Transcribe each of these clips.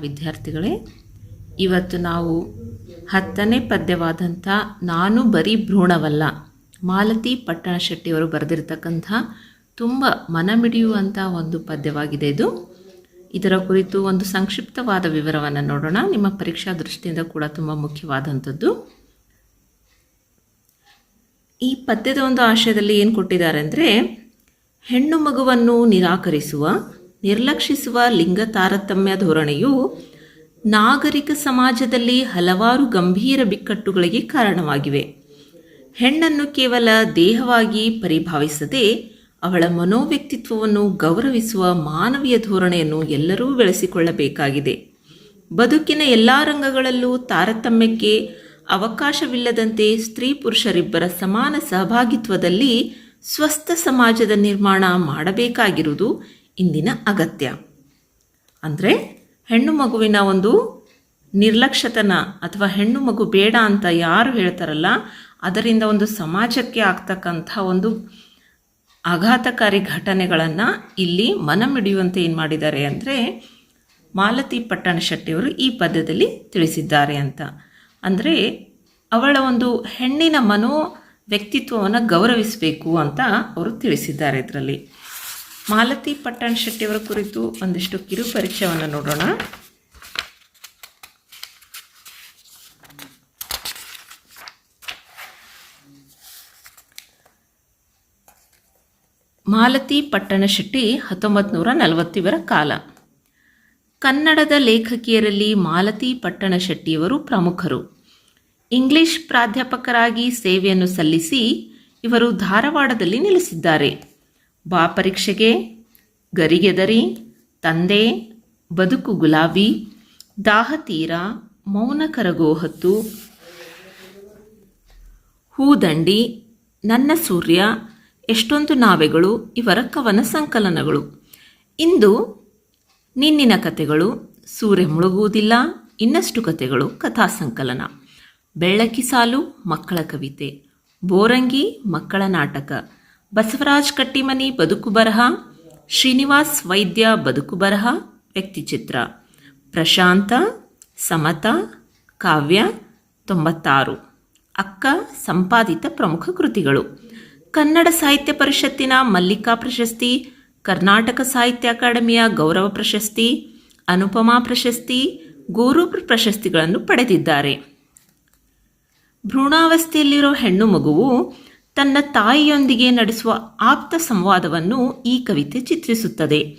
ವಿದ್ಯಾರ್ಥಿಗಳೇ, ಇವತ್ತು ನಾವು ಹತ್ತನೇ ಪದ್ಯವಾದಂಥ ನಾನು ಬರೀ ಭ್ರೂಣವಲ್ಲ ಮಾಲತಿ ಪಟ್ಟಣ ಶೆಟ್ಟಿಯವರು ಬರೆದಿರ್ತಕ್ಕಂಥ ತುಂಬ ಮನಮಿಡಿಯುವಂಥ ಒಂದು ಪದ್ಯವಾಗಿದೆ ಇದು. ಇದರ ಕುರಿತು ಒಂದು ಸಂಕ್ಷಿಪ್ತವಾದ ವಿವರವನ್ನು ನೋಡೋಣ. ನಿಮ್ಮ ಪರೀಕ್ಷಾ ದೃಷ್ಟಿಯಿಂದ ಕೂಡ ತುಂಬ ಮುಖ್ಯವಾದಂಥದ್ದು. ಈ ಪದ್ಯದ ಒಂದು ಆಶಯದಲ್ಲಿ ಏನು ಕೊಟ್ಟಿದ್ದಾರೆ ಅಂದರೆ, ಹೆಣ್ಣು ಮಗುವನ್ನು ನಿರಾಕರಿಸುವ ನಿರ್ಲಕ್ಷಿಸುವ ಲಿಂಗ ತಾರತಮ್ಯ ಧೋರಣೆಯು ನಾಗರಿಕ ಸಮಾಜದಲ್ಲಿ ಹಲವಾರು ಗಂಭೀರ ಬಿಕ್ಕಟ್ಟುಗಳಿಗೆ ಕಾರಣವಾಗಿವೆ. ಹೆಣ್ಣನ್ನು ಕೇವಲ ದೇಹವಾಗಿ ಪರಿಭಾವಿಸದೆ ಅವಳ ಮನೋವ್ಯಕ್ತಿತ್ವವನ್ನು ಗೌರವಿಸುವ ಮಾನವೀಯ ಧೋರಣೆಯನ್ನು ಎಲ್ಲರೂ ಬೆಳೆಸಿಕೊಳ್ಳಬೇಕಾಗಿದೆ. ಬದುಕಿನ ಎಲ್ಲ ರಂಗಗಳಲ್ಲೂ ತಾರತಮ್ಯಕ್ಕೆ ಅವಕಾಶವಿಲ್ಲದಂತೆ ಸ್ತ್ರೀ ಪುರುಷರಿಬ್ಬರ ಸಮಾನ ಸಹಭಾಗಿತ್ವದಲ್ಲಿ ಸ್ವಸ್ಥ ಸಮಾಜದ ನಿರ್ಮಾಣ ಮಾಡಬೇಕಾಗಿರುವುದು ಇಂದಿನ ಅಗತ್ಯ. ಅಂದರೆ ಹೆಣ್ಣು ಮಗುವಿನ ಒಂದು ನಿರ್ಲಕ್ಷ್ಯತನ ಅಥವಾ ಹೆಣ್ಣು ಮಗು ಬೇಡ ಅಂತ ಯಾರು ಹೇಳ್ತಾರಲ್ಲ, ಅದರಿಂದ ಒಂದು ಸಮಾಜಕ್ಕೆ ಆಗ್ತಕ್ಕಂಥ ಒಂದು ಆಘಾತಕಾರಿ ಘಟನೆಗಳನ್ನು ಇಲ್ಲಿ ಮನಮಿಡಿಯುವಂತೆ ಏನು ಮಾಡಿದ್ದಾರೆ ಅಂದರೆ ಮಾಲತಿ ಪಟ್ಟಣ ಶೆಟ್ಟಿಯವರು ಈ ಪದ್ಯದಲ್ಲಿ ತಿಳಿಸಿದ್ದಾರೆ ಅಂತ. ಅಂದರೆ ಅವಳ ಒಂದು ಹೆಣ್ಣಿನ ಮನೋ ವ್ಯಕ್ತಿತ್ವವನ್ನು ಗೌರವಿಸಬೇಕು ಅಂತ ಅವರು ತಿಳಿಸಿದ್ದಾರೆ ಇದರಲ್ಲಿ. ಮಾಲತಿ ಪಟ್ಟಣ ಶೆಟ್ಟಿಯವರ ಕುರಿತು ಒಂದಿಷ್ಟು ಕಿರು ಪರಿಚಯವನ್ನು ನೋಡೋಣ. ಮಾಲತಿ ಪಟ್ಟಣ ಶೆಟ್ಟಿ ಹತ್ತೊಂಬತ್ತು ನೂರ ನಲವತ್ತಿವರ ಕಾಲ. ಕನ್ನಡದ ಲೇಖಕಿಯರಲ್ಲಿ ಮಾಲತಿ ಪಟ್ಟಣ ಶೆಟ್ಟಿಯವರು ಪ್ರಮುಖರು. ಇಂಗ್ಲಿಷ್ ಪ್ರಾಧ್ಯಾಪಕರಾಗಿ ಸೇವೆಯನ್ನು ಸಲ್ಲಿಸಿ ಇವರು ಧಾರವಾಡದಲ್ಲಿ ನೆಲೆಸಿದ್ದಾರೆ. ಬಾ ಪರೀಕ್ಷೆಗೆ ಗರಿಗೆದರಿ, ತಂದೆ, ಬದುಕು ಗುಲಾಬಿ ದಾಹತೀರ ಮೌನ ಕರಗೋಹತ್ತು. ಹೂದಂಡಿ ನನ್ನ ಸೂರ್ಯ, ಎಷ್ಟೊಂದು ನಾವೆಗಳು, ಇವರ ಕವನ ಸಂಕಲನಗಳು. ಇಂದು ನಿನ್ನಿನ ಕತೆಗಳು, ಸೂರ್ಯ ಮುಳುಗುವುದಿಲ್ಲ, ಇನ್ನಷ್ಟು ಕತೆಗಳು ಕಥಾ ಸಂಕಲನ. ಬೆಳ್ಳಕ್ಕಿ ಸಾಲು ಮಕ್ಕಳ ಕವಿತೆ, ಬೋರಂಗಿ ಮಕ್ಕಳ ನಾಟಕ. ಬಸವರಾಜ್ ಕಟ್ಟಿಮನಿ ಬದುಕು ಬರಹ, ಶ್ರೀನಿವಾಸ್ ವೈದ್ಯ ಬದುಕು ಬರಹ, ವ್ಯಕ್ತಿಚಿತ್ರ. ಪ್ರಶಾಂತ, ಸಮತ, ಕಾವ್ಯ ತೊಂಬತ್ತಾರು. ಅಕ್ಕ ಸಂಪಾದಿತ ಪ್ರಮುಖ ಕೃತಿಗಳು. ಕನ್ನಡ ಸಾಹಿತ್ಯ ಪರಿಷತ್ತಿನ ಮಲ್ಲಿಕಾ ಪ್ರಶಸ್ತಿ, ಕರ್ನಾಟಕ ಸಾಹಿತ್ಯ ಅಕಾಡೆಮಿಯ ಗೌರವ ಪ್ರಶಸ್ತಿ, ಅನುಪಮಾ ಪ್ರಶಸ್ತಿ, ಗೋರು ಪ್ರಶಸ್ತಿಗಳನ್ನು ಪಡೆದಿದ್ದಾರೆ. ಭ್ರೂಣಾವಸ್ಥೆಯಲ್ಲಿರೋ ಹೆಣ್ಣು ಮಗುವು ತನ್ನ ತಾಯಿಯೊಂದಿಗೆ ನಡೆಸುವ ಆಪ್ತ ಸಂವಾದವನ್ನು ಈ ಕವಿತೆ ಚಿತ್ರಿಸುತ್ತದೆ.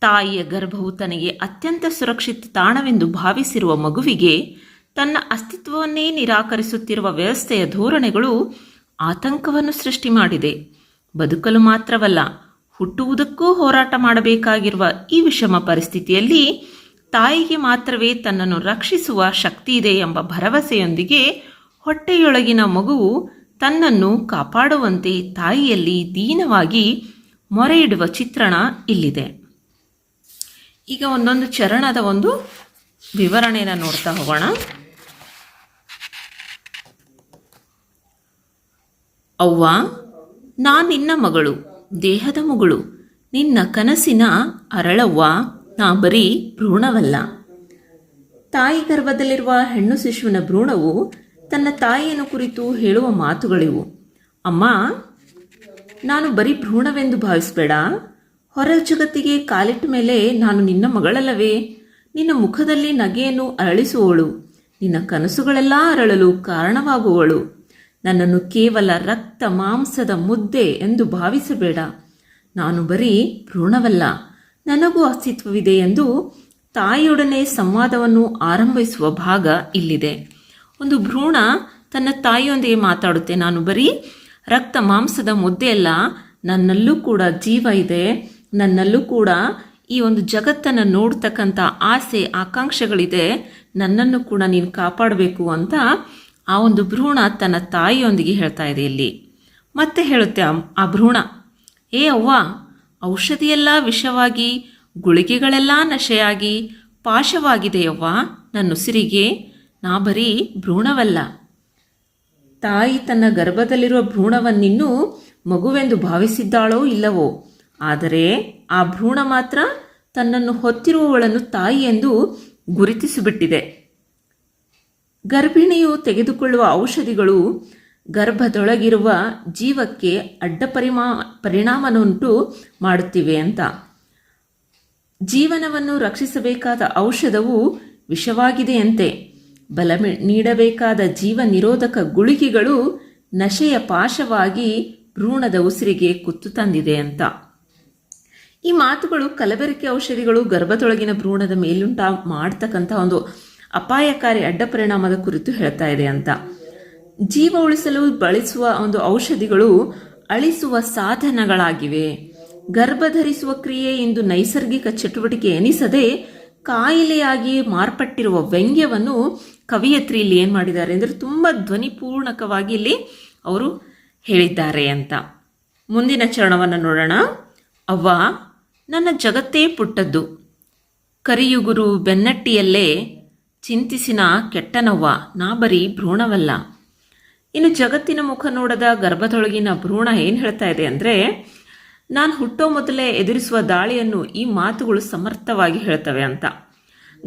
ತಾಯಿಯ ಗರ್ಭವು ತನಗೆ ಅತ್ಯಂತ ಸುರಕ್ಷಿತ ತಾಣವೆಂದು ಭಾವಿಸಿರುವ ಮಗುವಿಗೆ ತನ್ನ ಅಸ್ತಿತ್ವವನ್ನೇ ನಿರಾಕರಿಸುತ್ತಿರುವ ವ್ಯವಸ್ಥೆಯ ಧೋರಣೆಗಳು ಆತಂಕವನ್ನು ಸೃಷ್ಟಿ ಮಾಡಿದೆ. ಬದುಕಲು ಮಾತ್ರವಲ್ಲ, ಹುಟ್ಟುವುದಕ್ಕೂ ಹೋರಾಟ ಮಾಡಬೇಕಾಗಿರುವ ಈ ವಿಷಮ ಪರಿಸ್ಥಿತಿಯಲ್ಲಿ ತಾಯಿಗೆ ಮಾತ್ರವೇ ತನ್ನನ್ನು ರಕ್ಷಿಸುವ ಶಕ್ತಿ ಇದೆ ಎಂಬ ಭರವಸೆಯೊಂದಿಗೆ ಹೊಟ್ಟೆಯೊಳಗಿನ ಮಗುವು ತನ್ನನ್ನು ಕಾಪಾಡುವಂತೆ ತಾಯಿಯಲ್ಲಿ ದೀನವಾಗಿ ಮೊರೆ ಇಡುವ ಚಿತ್ರಣ ಇಲ್ಲಿದೆ. ಈಗ ಒಂದೊಂದು ಚರಣದ ಒಂದು ವಿವರಣೆಯನ್ನು ನೋಡ್ತಾ ಹೋಗೋಣ. ಅವ್ವ ನಾ ನಿನ್ನ ಮಗಳು, ದೇಹದ ಮಗಳು. ನಿನ್ನ ಕನಸಿನ ಅರಳವ್ವ. ನಾ ಬರೀ ಭ್ರೂಣವಲ್ಲ. ತಾಯಿ ಗರ್ಭದಲ್ಲಿರುವ ಹೆಣ್ಣು ಶಿಶುವಿನ ಭ್ರೂಣವು ತನ್ನ ತಾಯಿಯನ್ನು ಕುರಿತು ಹೇಳುವ ಮಾತುಗಳಿವು. ಅಮ್ಮ, ನಾನು ಬರೀ ಭ್ರೂಣವೆಂದು ಭಾವಿಸಬೇಡ. ಹೊರ ಜಗತ್ತಿಗೆ ಕಾಲಿಟ್ಟ ಮೇಲೆ ನಾನು ನಿನ್ನ ಮಗಳಲ್ಲವೇ. ನಿನ್ನ ಮುಖದಲ್ಲಿ ನಗೆಯನ್ನು ಅರಳಿಸುವವಳು. ನಿನ್ನ ಕನಸುಗಳೆಲ್ಲ ಅರಳಲು ಕಾರಣವಾಗುವವಳು. ನನ್ನನ್ನು ಕೇವಲ ರಕ್ತ ಮಾಂಸದ ಮುದ್ದೆ ಎಂದು ಭಾವಿಸಬೇಡ. ನಾನು ಬರೀ ಭ್ರೂಣವಲ್ಲ. ನನಗೂ ಅಸ್ತಿತ್ವವಿದೆ ಎಂದು ತಾಯಿಯೊಡನೆ ಸಂವಾದವನ್ನು ಆರಂಭಿಸುವ ಭಾಗ ಇಲ್ಲಿದೆ. ಒಂದು ಭ್ರೂಣ ತನ್ನ ತಾಯಿಯೊಂದಿಗೆ ಮಾತಾಡುತ್ತೆ. ನಾನು ಬರೀ ರಕ್ತ ಮಾಂಸದ ಮುದ್ದೆಯಲ್ಲ ನನ್ನಲ್ಲೂ ಕೂಡ ಜೀವ ಇದೆ. ನನ್ನಲ್ಲೂ ಕೂಡ ಈ ಒಂದು ಜಗತ್ತನ್ನು ನೋಡ್ತಕ್ಕಂಥ ಆಸೆ, ಆಕಾಂಕ್ಷೆಗಳಿದೆ. ನನ್ನನ್ನು ಕೂಡ ನೀನು ಕಾಪಾಡಬೇಕು ಅಂತ ಆ ಒಂದು ಭ್ರೂಣ ತನ್ನ ತಾಯಿಯೊಂದಿಗೆ ಹೇಳ್ತಾ ಇದೆ ಇಲ್ಲಿ. ಮತ್ತೆ ಹೇಳುತ್ತೆ ಆ- ಭ್ರೂಣ, ಏ ಅವ್ವ, ಔಷಧಿಯೆಲ್ಲ ವಿಷವಾಗಿ, ಗುಳಿಗೆಗಳೆಲ್ಲ ನಶೆಯಾಗಿ ಪಾಶವಾಗಿದೆಯವ್ವ ನನ್ನ ಉಸಿರಿಗೆ ನಾ ಬರೀ ಭ್ರೂಣವಲ್ಲ. ತಾಯಿ ತನ್ನ ಗರ್ಭದಲ್ಲಿರುವ ಭ್ರೂಣವನ್ನಿನ್ನೂ ಮಗುವೆಂದು ಭಾವಿಸಿದ್ದಾಳೋ ಇಲ್ಲವೋ? ಆದರೆ ಆ ಭ್ರೂಣ ಮಾತ್ರ ತನ್ನನ್ನು ಹೊತ್ತಿರುವವಳನ್ನು ತಾಯಿ ಎಂದು ಗುರುತಿಸಿಬಿಟ್ಟಿದೆ. ಗರ್ಭಿಣಿಯು ತೆಗೆದುಕೊಳ್ಳುವ ಔಷಧಿಗಳು ಗರ್ಭದೊಳಗಿರುವ ಜೀವಕ್ಕೆ ಅಡ್ಡ ಪರಿಮಾ ಪರಿಣಾಮನುಂಟು ಮಾಡುತ್ತಿವೆ ಅಂತ. ಜೀವನವನ್ನು ರಕ್ಷಿಸಬೇಕಾದ ಔಷಧವು ವಿಷವಾಗಿದೆಯಂತೆ ಬಲ ನೀಡಬೇಕಾದ ಜೀವ ನಿರೋಧಕ ಗುಳಿಗೆಗಳು ನಶೆಯ ಪಾಶವಾಗಿ ಭ್ರೂಣದ ಉಸಿರಿಗೆ ಕುತ್ತು ತಂದಿದೆ ಅಂತ. ಈ ಮಾತುಗಳು ಕಲಬೆರಕೆ ಔಷಧಿಗಳು ಗರ್ಭದೊಳಗಿನ ಭ್ರೂಣದ ಮೇಲುಂಟ ಮಾಡ್ತಕ್ಕಂಥ ಒಂದು ಅಪಾಯಕಾರಿ ಅಡ್ಡ ಪರಿಣಾಮದ ಕುರಿತು ಹೇಳ್ತಾ ಇದೆ ಅಂತ. ಜೀವ ಉಳಿಸಲು ಬಳಸುವ ಒಂದು ಔಷಧಿಗಳು ಅಳಿಸುವ ಸಾಧನಗಳಾಗಿವೆ. ಗರ್ಭಧರಿಸುವ ಕ್ರಿಯೆ ಇಂದು ನೈಸರ್ಗಿಕ ಚಟುವಟಿಕೆ ಎನಿಸದೆ ಕಾಯಿಲೆಯಾಗಿ ಮಾರ್ಪಟ್ಟಿರುವ ವ್ಯಂಗ್ಯವನ್ನು ಕವಿಯತ್ರಿ ಇಲ್ಲಿ ಏನು ಮಾಡಿದ್ದಾರೆ ಅಂದರೆ ತುಂಬ ಧ್ವನಿಪೂರ್ಣಕವಾಗಿ ಇಲ್ಲಿ ಅವರು ಹೇಳಿದ್ದಾರೆ ಅಂತ. ಮುಂದಿನ ಚರಣವನ್ನು ನೋಡೋಣ. ಅವ್ವ, ನನ್ನ ಜಗತ್ತೇ ಪುಟ್ಟದ್ದು. ಕರಿಯುಗುರು ಬೆನ್ನಟ್ಟಿಯಲ್ಲೇ ಚಿಂತಿಸಿನ ಕೆಟ್ಟನವ್ವ, ನಾ ಬರೀ ಭ್ರೂಣವಲ್ಲ. ಇನ್ನು ಜಗತ್ತಿನ ಮುಖ ನೋಡದ ಗರ್ಭದೊಳಗಿನ ಭ್ರೂಣ ಏನು ಹೇಳ್ತಾ ಇದೆ ಅಂದರೆ, ನಾನು ಹುಟ್ಟೋ ಮೊದಲೇ ಎದುರಿಸುವ ದಾಳಿಯನ್ನು ಈ ಮಾತುಗಳು ಸಮರ್ಥವಾಗಿ ಹೇಳ್ತವೆ ಅಂತ.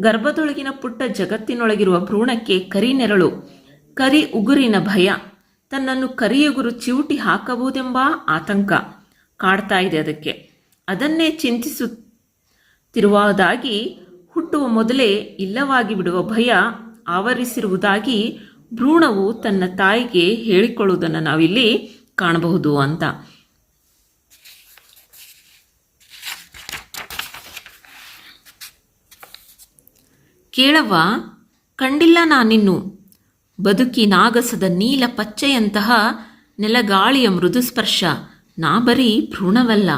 ಗರ್ಭದೊಳಗಿನ ಪುಟ್ಟ ಜಗತ್ತಿನೊಳಗಿರುವ ಭ್ರೂಣಕ್ಕೆ ಕರಿ ನೆರಳು, ಕರಿ ಉಗುರಿನ ಭಯ. ತನ್ನನ್ನು ಕರಿಯುಗುರು ಚಿವುಟಿ ಹಾಕಬಹುದೆಂಬ ಆತಂಕ ಕಾಡ್ತಾ ಇದೆ ಅದಕ್ಕೆ. ಅದನ್ನೇ ಚಿಂತಿಸುತ್ತಿರುವುದಾಗಿ, ಹುಟ್ಟುವ ಮೊದಲೇ ಇಲ್ಲವಾಗಿ ಬಿಡುವ ಭಯ ಆವರಿಸಿರುವುದಾಗಿ ಭ್ರೂಣವು ತನ್ನ ತಾಯಿಗೆ ಹೇಳಿಕೊಳ್ಳುವುದನ್ನು ನಾವಿಲ್ಲಿ ಕಾಣಬಹುದು ಅಂತ. ಕೇಳವ್ವ, ಕಂಡಿಲ್ಲ ನಾನಿನ್ನು. ಬದುಕಿ ನಾಗಸದ ನೀಲ ಪಚ್ಚೆಯಂತಹ ನೆಲಗಾಳಿಯ ಮೃದು ಸ್ಪರ್ಶ. ನಾ ಬರೀ ಭ್ರೂಣವಲ್ಲ.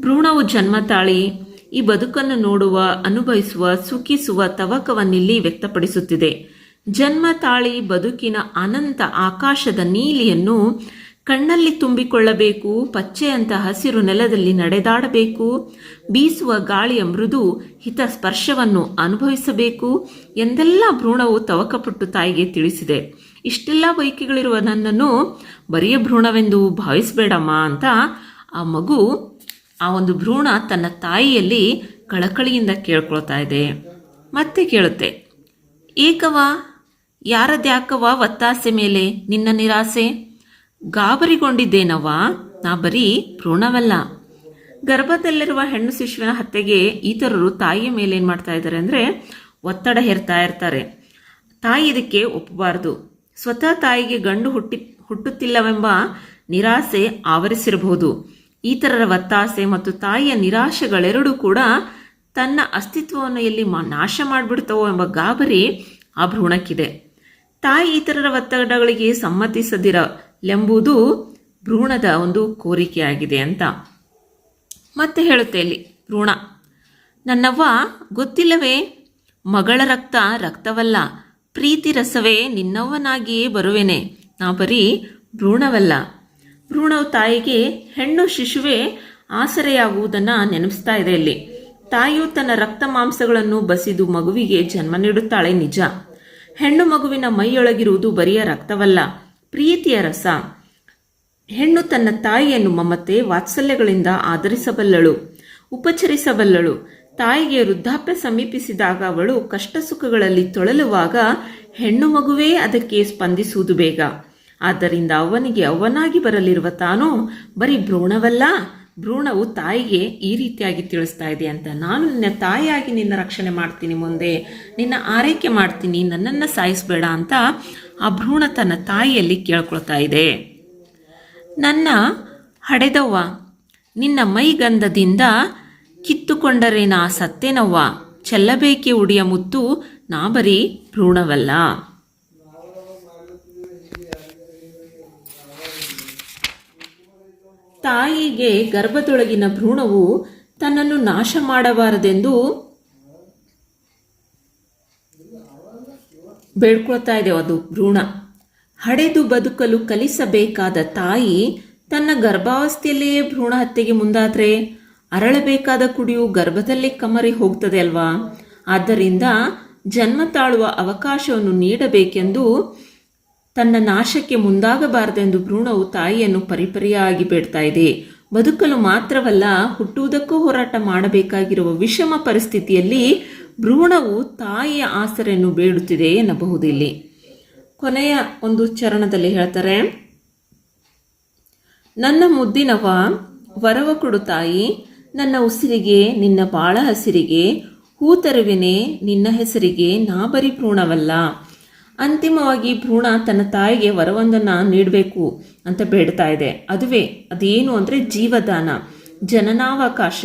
ಭ್ರೂಣವು ಜನ್ಮ ತಾಳಿ ಈ ಬದುಕನ್ನು ನೋಡುವ, ಅನುಭವಿಸುವ, ಸುಖಿಸುವ ತವಕವನ್ನಿಲ್ಲಿ ವ್ಯಕ್ತಪಡಿಸುತ್ತಿದೆ. ಜನ್ಮ ತಾಳಿ ಬದುಕಿನ ಅನಂತ ಆಕಾಶದ ನೀಲಿಯನ್ನು ಕಣ್ಣಲ್ಲಿ ತುಂಬಿಕೊಳ್ಳಬೇಕು ಪಚ್ಚೆಯಂತ ಹಸಿರು ನೆಲದಲ್ಲಿ ನಡೆದಾಡಬೇಕು, ಬೀಸುವ ಗಾಳಿಯ ಮೃದು ಹಿತ ಸ್ಪರ್ಶವನ್ನು ಅನುಭವಿಸಬೇಕು ಎಂದೆಲ್ಲ ಭ್ರೂಣವು ತವಕಪಟ್ಟು ತಾಯಿಗೆ ತಿಳಿಸಿದೆ. ಇಷ್ಟೆಲ್ಲ ಬೈಕಿಗಳಿರುವ ನನ್ನನ್ನು ಬರಿಯ ಭ್ರೂಣವೆಂದು ಭಾವಿಸಬೇಡಮ್ಮ ಅಂತ ಆ ಮಗು ಆ ಒಂದು ಭ್ರೂಣ ತನ್ನ ತಾಯಿಯಲ್ಲಿ ಕಳಕಳಿಯಿಂದ ಕೇಳ್ಕೊಳ್ತಾ ಇದೆ. ಮತ್ತೆ ಕೇಳುತ್ತೆ, ಏಕವ, ಯಾರದ್ಯಾಕವ ಒತ್ತಾಸೆ ಮೇಲೆ ನಿನ್ನ ನಿರಾಸೆ? ಗಾಬರಿಗೊಂಡಿದ್ದೇನವ್ವ? ನಾ ಬರೀ ಭ್ರೂಣವಲ್ಲ. ಗರ್ಭದಲ್ಲಿರುವ ಹೆಣ್ಣು ಶಿಶುವಿನ ಹತ್ಯೆಗೆ ಇತರರು ತಾಯಿಯ ಮೇಲೆ ಏನು ಮಾಡ್ತಾ ಇದ್ದಾರೆ ಅಂದರೆ ಒತ್ತಡ ಹೇರ್ತಾ ಇರ್ತಾರೆ. ತಾಯಿ ಇದಕ್ಕೆ ಒಪ್ಪಬಾರದು. ಸ್ವತಃ ತಾಯಿಗೆ ಗಂಡು ಹುಟ್ಟಿ, ಹುಟ್ಟುತ್ತಿಲ್ಲವೆಂಬ ನಿರಾಸೆ ಆವರಿಸಿರಬಹುದು. ಇತರರ ಒತ್ತಾಸೆ ಮತ್ತು ತಾಯಿಯ ನಿರಾಶೆಗಳೆರಡೂ ಕೂಡ ತನ್ನ ಅಸ್ತಿತ್ವವನ್ನು ಎಲ್ಲಿ ನಾಶ ಮಾಡಿಬಿಡ್ತವೋ ಎಂಬ ಗಾಬರಿ ಆ ಭ್ರೂಣಕ್ಕಿದೆ. ತಾಯಿ ಇತರರ ಒತ್ತಡಗಳಿಗೆ ಸಮ್ಮತಿಸದಿರಲೆಂಬುದು ಭ್ರೂಣದ ಒಂದು ಕೋರಿಕೆಯಾಗಿದೆ ಅಂತ. ಮತ್ತೆ ಹೇಳುತ್ತೆ ಇಲ್ಲಿ, ಭ್ರೂಣ. ನನ್ನವ್ವ, ಗೊತ್ತಿಲ್ಲವೇ, ಮಗಳ ರಕ್ತ ರಕ್ತವಲ್ಲ, ಪ್ರೀತಿ ರಸವೇ ನಿನ್ನವ್ವನಾಗಿಯೇ ಬರುವೆನೆ. ನಾ ಬರೀ ಭ್ರೂಣವಲ್ಲ. ಭ್ರೂಣವು ತಾಯಿಗೆ ಹೆಣ್ಣು ಶಿಶುವೇ ಆಸರೆಯಾಗುವುದನ್ನು ನೆನಪಿಸ್ತಾ ಇದೆ ಇಲ್ಲಿ. ತಾಯಿಯು ತನ್ನ ರಕ್ತ ಮಾಂಸಗಳನ್ನು ಬಸಿದು ಮಗುವಿಗೆ ಜನ್ಮ ನೀಡುತ್ತಾಳೆ ನಿಜ. ಹೆಣ್ಣು ಮಗುವಿನ ಮೈಯೊಳಗಿರುವುದು ಬರಿಯ ರಕ್ತವಲ್ಲ. ಪ್ರೀತಿಯ ರಸ. ಹೆಣ್ಣು ತನ್ನ ತಾಯಿಯನ್ನು ಮಮತೆ, ವಾತ್ಸಲ್ಯಗಳಿಂದ ಆಧರಿಸಬಲ್ಲಳು, ಉಪಚರಿಸಬಲ್ಲಳು. ತಾಯಿಗೆ ವೃದ್ಧಾಪ್ಯ ಸಮೀಪಿಸಿದಾಗ ಅವಳು ಕಷ್ಟ ಸುಖಗಳಲ್ಲಿ ತೊಳಲುವಾಗ ಹೆಣ್ಣು ಮಗುವೇ ಅದಕ್ಕೆ ಸ್ಪಂದಿಸುವುದು ಬೇಗ. ಆದ್ದರಿಂದ ಅವನಿಗೆ ಅವನಾಗಿ ಬರಲಿರುವ ತಾನು, ಬರೀ ಭ್ರೂಣವಲ್ಲ, ಭ್ರೂಣವು ತಾಯಿಗೆ ಈ ರೀತಿಯಾಗಿ ತಿಳಿಸ್ತಾ ಇದೆ ಅಂತ. ನಾನು ನಿನ್ನ ತಾಯಿಯಾಗಿ ನಿನ್ನ ರಕ್ಷಣೆ ಮಾಡ್ತೀನಿ ಮುಂದೆ, ನಿನ್ನ ಆರೈಕೆ ಮಾಡ್ತೀನಿ, ನನ್ನನ್ನು ಸಾಯಿಸಬೇಡ ಅಂತ ಆ ಭ್ರೂಣ ತನ್ನ ತಾಯಿಯಲ್ಲಿ ಕೇಳ್ಕೊಳ್ತಾ ಇದೆ. ನನ್ನ ಹಡೆದವ್ವ, ನಿನ್ನ ಮೈಗಂಧದಿಂದ ಕಿತ್ತುಕೊಂಡರೆ ನಾ ಸತ್ತೇನವ್ವ? ಚೆಲ್ಲಬೇಕೆ ಉಡಿಯ ಮುತ್ತು, ನಾ ಬರೀ ಭ್ರೂಣವಲ್ಲ. ತಾಯಿಗೆ ಗರ್ಭದೊಳಗಿನ ಭ್ರೂಣವು ತನ್ನನ್ನು ನಾಶ ಮಾಡಬಾರದೆಂದು ಬೇಡ್ಕೊಳ್ತಾ ಇದೆ ಅದು ಭ್ರೂಣ. ಹಡೆದು ಬದುಕಲು ಕಲಿಸಬೇಕಾದ ತಾಯಿ ತನ್ನ ಗರ್ಭಾವಸ್ಥೆಯಲ್ಲಿಯೇ ಭ್ರೂಣ ಹತ್ಯೆಗೆ ಮುಂದಾದರೆ ಅರಳಬೇಕಾದ ಕುಡಿಯು ಗರ್ಭದಲ್ಲೇ ಕಮರಿ ಹೋಗ್ತದೆ ಅಲ್ವಾ? ಆದ್ದರಿಂದ ಜನ್ಮ ತಾಳುವ ಅವಕಾಶವನ್ನು ನೀಡಬೇಕೆಂದು ತನ್ನ ನಾಶಕ್ಕೆ ಮುಂದಾಗಬಾರದೆಂದು ಭ್ರೂಣವು ತಾಯಿಯನ್ನು ಪರಿಪರಿಯಾಗಿ ಬೇಡ್ತಾ ಇದೆ. ಬದುಕಲು ಮಾತ್ರವಲ್ಲ, ಹುಟ್ಟುವುದಕ್ಕೂ ಹೋರಾಟ ಮಾಡಬೇಕಾಗಿರುವ ವಿಷಮ ಪರಿಸ್ಥಿತಿಯಲ್ಲಿ ಭ್ರೂಣವು ತಾಯಿಯ ಆಸರೆಯನ್ನು ಬೇಡುತ್ತಿದೆ ಎನ್ನಬಹುದು ಇಲ್ಲಿ. ಕೊನೆಯ ಒಂದು ಚರಣದಲ್ಲಿ ಹೇಳ್ತಾರೆ, ನನ್ನ ಮುದ್ದಿನವ, ವರವ ಕೊಡು ತಾಯಿ, ನನ್ನ ಉಸಿರಿಗೆ, ನಿನ್ನ ಬಾಳ ಹಸಿರಿಗೆ, ಹೂ ತರುವೆನೆ, ನಿನ್ನ ಹೆಸರಿಗೆ ನಾ ಬರಿ ಭ್ರೂಣವಲ್ಲ. ಅಂತಿಮವಾಗಿ ಭ್ರೂಣ ತನ್ನ ತಾಯಿಗೆ ವರವೊಂದನ್ನು ನೀಡಬೇಕು ಅಂತ ಬೇಡ್ತಾ ಇದೆ. ಅದುವೇ ಅದೇನು ಅಂದರೆ ಜೀವದಾನ, ಜನನಾವಕಾಶ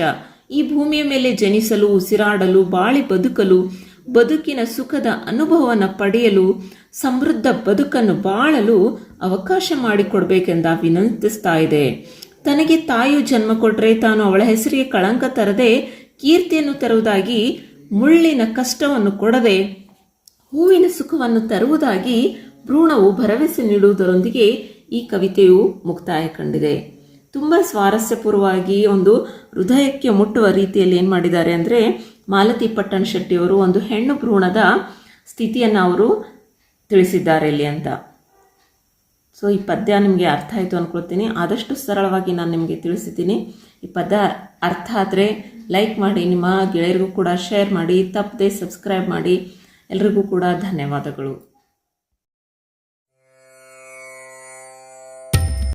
ಈ ಭೂಮಿಯ ಮೇಲೆ ಜನಿಸಲು, ಉಸಿರಾಡಲು, ಬಾಳಿ ಬದುಕಲು, ಬದುಕಿನ ಸುಖದ ಅನುಭವವನ್ನು ಪಡೆಯಲು, ಸಮೃದ್ಧ ಬದುಕನ್ನು ಬಾಳಲು ಅವಕಾಶ ಮಾಡಿಕೊಡ್ಬೇಕೆಂದ ವಿನಂತಿಸ್ತಾ ಇದೆ. ತನಗೆ ತಾಯಿಯು ಜನ್ಮ ಕೊಟ್ರೆ ತಾನು ಅವಳ ಹೆಸರಿಗೆ ಕಳಂಕ ತರದೆ ಕೀರ್ತಿಯನ್ನು ತರುವುದಾಗಿ, ಮುಳ್ಳಿನ ಕಷ್ಟವನ್ನು ಕೊಡದೆ ಹೂವಿನ ಸುಖವನ್ನು ತರುವುದಾಗಿ ಭ್ರೂಣವು ಭರವಸೆ ನೀಡುವುದರೊಂದಿಗೆ ಈ ಕವಿತೆಯು ಮುಕ್ತಾಯ ಕಂಡಿದೆ. ತುಂಬ ಸ್ವಾರಸ್ಯಪೂರ್ವವಾಗಿ ಒಂದು ಹೃದಯಕ್ಕೆ ಮುಟ್ಟುವ ರೀತಿಯಲ್ಲಿ ಏನು ಮಾಡಿದ್ದಾರೆ ಅಂದರೆ ಮಾಲತಿ ಪಟ್ಟಣ ಶೆಟ್ಟಿಯವರು ಒಂದು ಹೆಣ್ಣು ಭ್ರೂಣದ ಸ್ಥಿತಿಯನ್ನು ಅವರು ತಿಳಿಸಿದ್ದಾರೆ ಇಲ್ಲಿ ಅಂತ. ಸೊ ಈ ಪದ್ಯ ನಿಮಗೆ ಅರ್ಥ ಆಯಿತು ಅಂದ್ಕೊಳ್ತೀನಿ ಆದಷ್ಟು ಸರಳವಾಗಿ ನಾನು ನಿಮಗೆ ತಿಳಿಸಿದ್ದೀನಿ. ಈ ಪದ್ಯ ಅರ್ಥ ಆದರೆ ಲೈಕ್ ಮಾಡಿ, ನಿಮ್ಮ ಗೆಳೆಯರಿಗೂ ಕೂಡ ಶೇರ್ ಮಾಡಿ, ತಪ್ಪದೆ ಸಬ್ಸ್ಕ್ರೈಬ್ ಮಾಡಿ. ಎಲ್ರಿಗೂ ಕೂಡ ಧನ್ಯವಾದಗಳು.